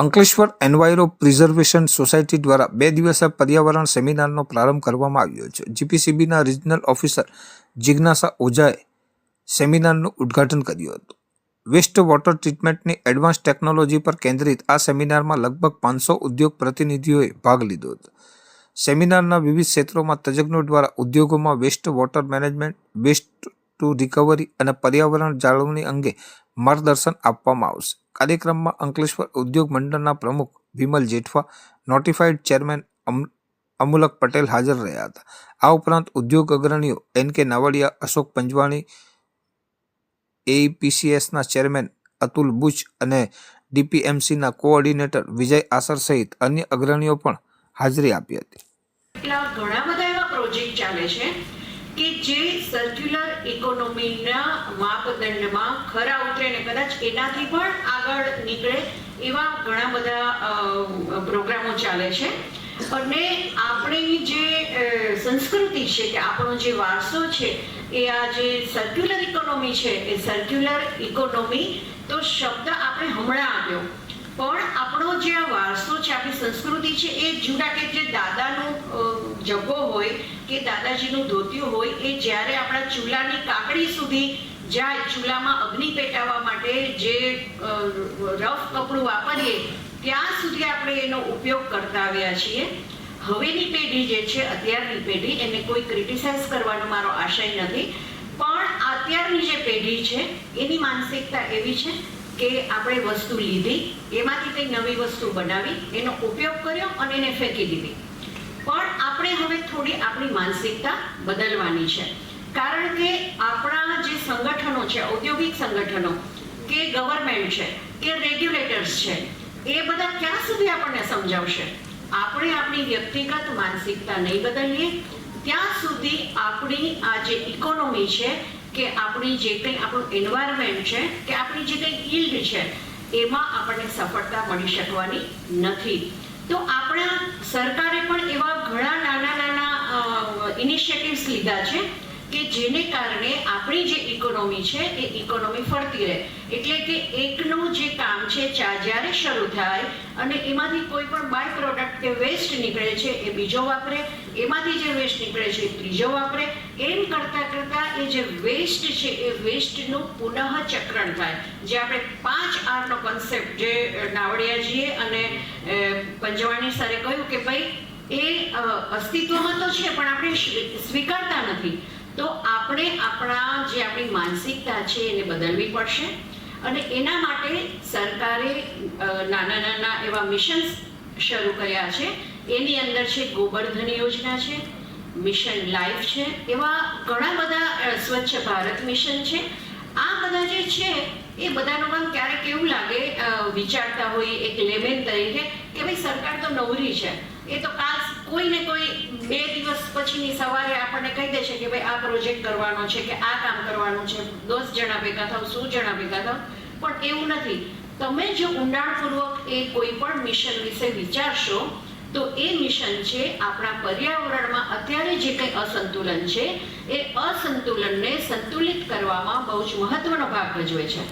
Ankleshwar enviro preservation society દ્વારા બે દિવસીય પર્યાવરણ સેમિનારનો પ્રારંભ કરવામાં આવ્યો છે. જીપીસીબીના રિજનલ ઓફિસર જિજ્ઞાસા ઓઝાએ સેમિનારનું ઉદ્ઘાટન કર્યું હતું. વેસ્ટ વોટર ટ્રીટમેન્ટની એડવાન્સ ટેકનોલોજી પર કેન્દ્રિત આ સેમિનારમાં લગભગ પાંચસો ઉદ્યોગ પ્રતિનિધિઓએ ભાગ લીધો હતો. સેમિનારના વિવિધ ક્ષેત્રોમાં તજજ્ઞો દ્વારા ઉદ્યોગોમાં waste water management, waste to recovery અને પર્યાવરણ જાળવણી અંગે માર્ગદર્શન આપવામાં આવશે. કાર્યક્રમમાં અંકલેશ્વર ઉદ્યોગ મંડળના પ્રમુખ વિમલ જેઠવા નોટિફાઈડ ચેરમેન અમ- અમુલક પટેલ હાજર રહ્યા હતા. આ ઉપરાંત ઉદ્યોગ અગ્રણીઓ એન કે નાવડિયા, અશોક પંજવાણી એઈપીસીએસના ચેરમેન અતુલ બુચ અને ડીપીએમસીના કોઓર્ડિનેટર વિજય આસર સહિત અન્ય અગ્રણીઓ પણ હાજરી આપી હતી. ઘણા બધા એવા પ્રોજેક્ટ ચાલે છે? કે જે સર્ક્યુલર ઇકોનોમીના માપદંડમાં ખરા ઉતરે ને કદાચ એનાથી પણ આગળ નીકળે એવા ઘણા બધા પ્રોગ્રામો ચાલે છે. અને આપણી જે સંસ્કૃતિ છે કે આપણો જે વારસો છે એ આ જે સર્ક્યુલર ઇકોનોમી છે, એ સર્ક્યુલર ઇકોનોમી તો શબ્દ આપણે હમણાં આવ્યો પણ આપણો જે આ વારસો આપણી સંસ્કૃતિ છે એ જૂના કે જે દાદાનું જગ્ગો હોય કે દાદાજીનું ધોતિયું હોય એ જ્યારે આપણા ચૂલાની કાકડી સુધી જાય, ચૂલામાં અગ્નિ પેટાવવા માટે જે રફ કપડું વાપરીએ, ત્યાં સુધી આપણે એનો ઉપયોગ કરતા આવ્યા છીએ. હવેની પેઢી જે છે, અત્યારની પેઢી, એને કોઈ ક્રિટિસાઇઝ કરવાનો મારો આશય નથી. પણ અત્યારની જે પેઢી છે, એની માનસિકતા એવી છે કે આપણે વસ્તુ લીધી, એમાંથી કંઈ નવી વસ્તુ બનાવી, એનો ઉપયોગ કર્યો અને એને ફેંકી દીધી. પણ આપણે હવે થોડી આપણી માનસિકતા બદલવાની છે. કારણ કે આપણા જે સંગઠનો છે, ઔદ્યોગિક સંગઠનો, કે ગવર્મેન્ટ છે, કે રેગ્યુલેટર્સ છે, એ બધા ક્યાં સુધી આપણને સમજાવશે? આપણે આપણી વ્યક્તિગત માનસિકતા નહીં બદલીએ, ત્યાં સુધી આપણી આ જે ઇકોનોમી છે કે આપણી જે કંઈ આપણું એન્વાયરમેન્ટ છે, કે આપણી જે કંઈ ઇલ્ડ છે, એમાં આપણને સફળતા મળી શકવાની નથી. તો આપણા સરકારે પણ એવા ઘણા નાના નાના ઇનિશિયેટિવ્સ લીધા છે. કે જેને કારણે આપણી જે ઇકોનોમી છે, એ ઇકોનોમી ફરતી રહે. એટલે કે એકનું જે કામ છે જ્યારે શરૂ થાય અને એમાંથી કોઈ પણ બાય પ્રોડક્ટ કે વેસ્ટ નીકળે છે, એ બીજો વાપરે. એમાંથી જે વેસ્ટ નીકળે છે, એ ત્રીજો વાપરે. એમ કરતાં કરતાં એ જે વેસ્ટ છે, એ વેસ્ટનું પુનઃ ચક્રણ થાય. જે આપણે પાંચ આરનો કોન્સેપ્ટ જે નાવડિયાજીએ અને પંજવાણી સરે કહ્યું કે ભાઈ, એ અસ્તિત્વમાં તો છે, પણ આપણે સ્વીકારતા નથી. તો આપણે આપણા જે આપણી માનસિકતા છે એને બદલવી પડશે અને એના માટે સરકારે નાના નાના એવા મિશન્સ શરૂ કર્યા છે. એની અંદર છે ગોબરધન યોજના છે, મિશન લાઈફ છે, એવા ઘણા બધા સ્વચ્છ ભારત મિશન છે. આ બધા જે છે, એ બધાનું પણ ક્યારેક એવું લાગે વિચારતા હોય, એક લેમેન તરીકે, કે ભાઈ સરકાર તો નવરી છે. એ તો કાલ કોઈ ને કોઈ બે દિવસ પછીની સવારે આપણને કહી દેશે કે ભાઈ આ પ્રોજેક્ટ કરવાનો છે કે આ કામ કરવાનું છે. દસ જણા ભેગા થાવ, સો જણા ભેગા થાવ. પણ એવું નથી. તમે જો ઊંડાણપૂર્વક એ કોઈ પણ મિશન વિશે વિચારશો તો એ મિશન છે આપણા પર્યાવરણમાં અત્યારે જે કંઈ અસંતુલન છે, એ અસંતુલનને સંતુલિત કરવામાં બહુ જ મહત્વનો ભાગ ભજવે છે.